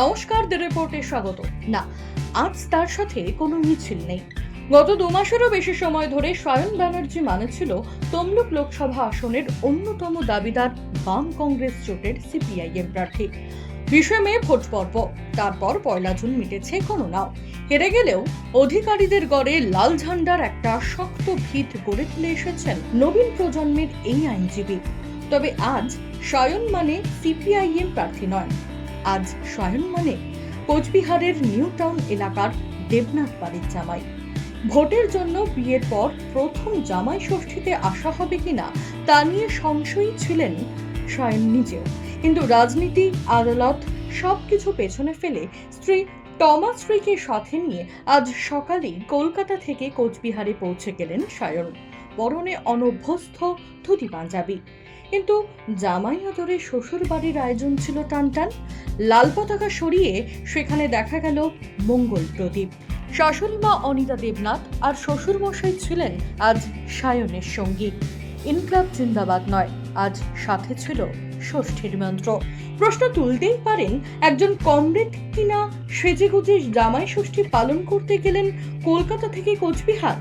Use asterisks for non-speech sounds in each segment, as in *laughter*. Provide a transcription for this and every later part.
নমস্কার দ্য রিপোর্টে স্বাগত। না, আজ তার সাথে কোনো মিছিল নেই। গত দু মাসেরও বেশি সময় ধরে স্বয়ন ব্যানার্জি মানেছিল তমলুক লোকসভা আসনের অন্যতম দাবিদার বাম কংগ্রেস জোটের সিপিআইএম প্রার্থী। বিশে মে ভোট পর্ব, তারপর পয়লা জুন মিটেছে গণনাও হেরে গেলেও অধিকারীদের গড়ে লাল ঝান্ডার একটা শক্ত ভিত গড়ে তুলে এসেছেন নবীন প্রজন্মের এই আইনজীবী। তবে আজ স্বয়ন মানে সিপিআইএম প্রার্থী নয়। আজ স্বয়ন মানে কোচবিহারের নিউ টাউন এলাকার দেবনাথ বাড়ির জামাই। ভোটের জন্য বিয়ের পর প্রথম জামাই ষষ্ঠীতে আসা হবে কিনা তা নিয়ে সংশয়ী ছিলেন স্বয়ন নিজেও। কিন্তু রাজনীতি, আদালত সবকিছু পেছনে ফেলে স্ত্রী টমা স্ত্রীকে সাথে নিয়ে আজ সকালেই কলকাতা থেকে কোচবিহারে পৌঁছে গেলেন সায়ন পরনে অনভ্যস্ত ধুতি পাঞ্জাবি। কিন্তু জামাই আদরে শ্বশুর বাড়ির আয়োজন ছিল টানটান। লাল পতাকা সরিয়ে সেখানে দেখা গেল মঙ্গল প্রদীপ। শাশুড়ি মা অনিতা দেবনাথ আর শ্বশুর মশাই ছিলেন আজ সায়নের সঙ্গী। ইনক্লাব জিন্দাবাদ নয়, আজ সাথে ছিল ষষ্ঠীর মন্ত্র। প্রশ্ন তুলতেই পারেন, একজন কমরেড কিনা সেজেগুজে জামাই ষষ্ঠী পালন করতে গেলেন কলকাতা থেকে কোচবিহার?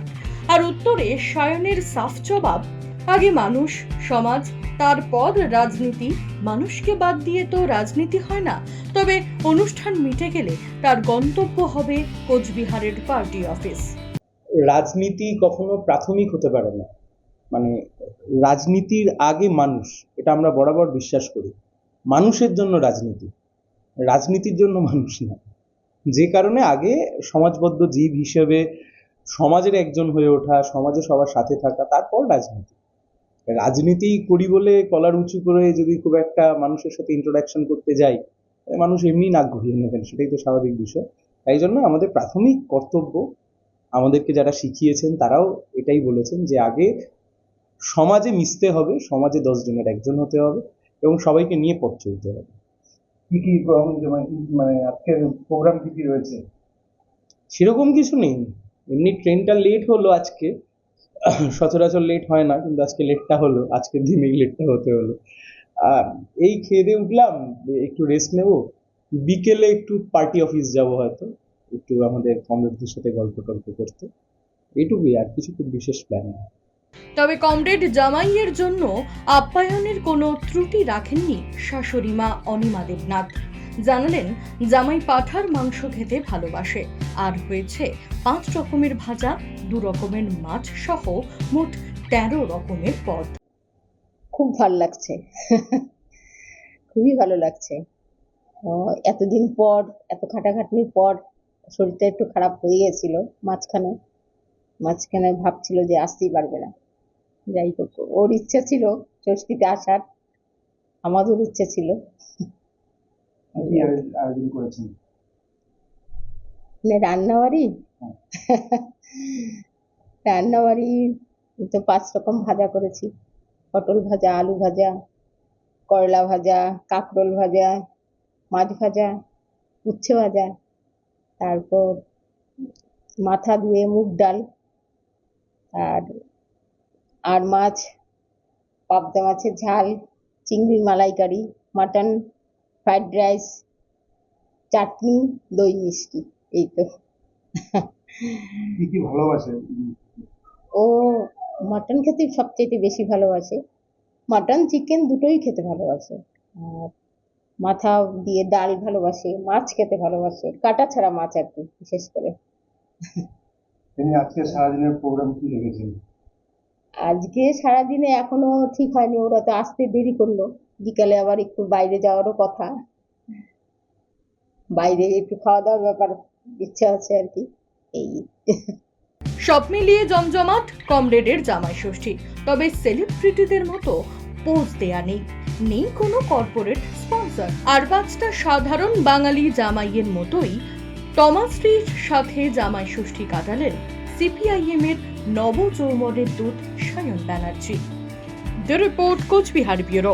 আর উত্তরে সায়নের সাফ জবাব, আগে মানুষ, সমাজ, তারপর রাজনীতি। মানুষকে বাদ দিয়ে তো রাজনীতি হয় না। তবে অনুষ্ঠান মিটে গেলে তার গন্তব্য হবে কোচবিহারের পার্টি অফিস। রাজনীতি কখনো প্রাথমিক হতে পারে না। মানে রাজনীতির আগে মানুষ, এটা আমরা বরাবর বিশ্বাস করি। মানুষের জন্য রাজনীতি। রাজনীতির জন্য মানুষ না। যে কারণে আগে সমাজবদ্ধ জীব হিসেবে সমাজের একজন হয়ে ওঠা সমাজে সবার সাথে থাকা তারপর রাজনীতি। রাজনীতি করি বলে কলার উঁচু করে যদি খুব একটা মানুষের সাথে ইন্টারাকশন করতে যাই মানুষ এমনি নাক ঘুরিয়ে নেবেন সেটাই তো স্বাভাবিক বিষয়। তাই জন্য আমাদের প্রাথমিক কর্তব্য আমাদেরকে যারা শিখিয়েছেন তারাও এটাই বলেছেন যে আগে সমাজে মিশতে হবে সমাজে দশ জনের একজন হতে হবে এবং সবাইকে নিয়ে পথ চলতে হবে। কি কি মানে আজকের প্রোগ্রাম কি কি রয়েছে? সেরকম কিছু নেই। এমনি ট্রেনটা লেট হলো আজকে। সচরাচর লেট হয় না, কিন্তু আজকে লেটটা হলো। আজকের দিনে এই লেটটা হতে হলো। আর এই খেয়ে দিয়ে উঠলাম, একটু রেস্ট নেব। বিকেলে একটু পার্টি অফিস যাব হয়তো, একটু আমাদের কমরেডদের সাথে গল্প টল্প করতে। এটুকুই, আর কিছু খুব বিশেষ প্ল্যান নেই। তবে কমরেড জামাইয়ের জন্য আপ্যায়নের কোনো ত্রুটি রাখেননি শাশুড়ি মা অনিমা দেবনাথ। জানালেন, জামাই পাঠার মাংস খেতে ভালোবাসে। আর হয়েছে পাঁচ রকমের ভাজা, দু রকমের মাছ সহ মোট তেরো রকমের পদ। খুব ভালো লাগছে। খুবই ভালো লাগছে। এতদিন পর, এত খাটাখাটনির পর শরীরটা একটু খারাপ হয়ে গেছিল মাঝখানে। মাঝখানে ভাবছিল যে আসতেই পারবে না। যাই হোক, ওর ইচ্ছা ছিল ষষ্ঠীতে আসার। আমাদের ইচ্ছা ছিল। কি আয়োজন- করেছেন। মানে রান্নাবাড়ি? হ্যাঁ। *laughs* রান্নাবাড়ি তো পাঁচ রকম ভাজা করেছি। পটল ভাজা আলু ভাজা করলা ভাজা কাঁকরোল ভাজা মাছ ভাজা উচ্ছে ভাজা তারপর মাথা ধুয়ে মুগ ডাল আর আর মাছ পাবদা মাছের ঝাল চিংড়ির malai curry mutton fried rice chutney দই মিষ্টি এই তো। কি ভালোবাসে? ও মাটন খেতে সবচেয়ে বেশি ভালোবাসে। মাটন চিকেন দুটোই খেতে ভালোবাসে। আর মাথা দিয়ে ডাল ভালোবাসে মাছ খেতে ভালোবাসে কাটা ছাড়া মাছ আর কি বিশেষ করে। তিনি আজকে সারাদিনের প্রোগ্রাম কি রেখেছেন আজকে সারাদিনে এখনও ঠিক হয়নি ওরা তো আসতে দেরি করল। বিকালে আবার একটু বাইরে যাওয়ারও কথা। বাইরে একটু খাওয়া দাওয়ার ব্যাপার ইচ্ছা আছে আর কি, এই। সব মিলিয়ে জমজমাট, কমরেডের জামাই ষষ্ঠী। তবে সেলিব্রিটিদের মতো পোজ দেয়া নেই। নেই কোনো কর্পোরেট স্পন্সর আর পাঁচটা সাধারণ বাঙালি জামাইয়ের মতোই টমাস্ট্রির সাথে জামাই ষষ্ঠী কাটালেন সিপিআইএম এর নব যৌবনের দূত Sayan Banerjee. The report Cooch Behar bureau.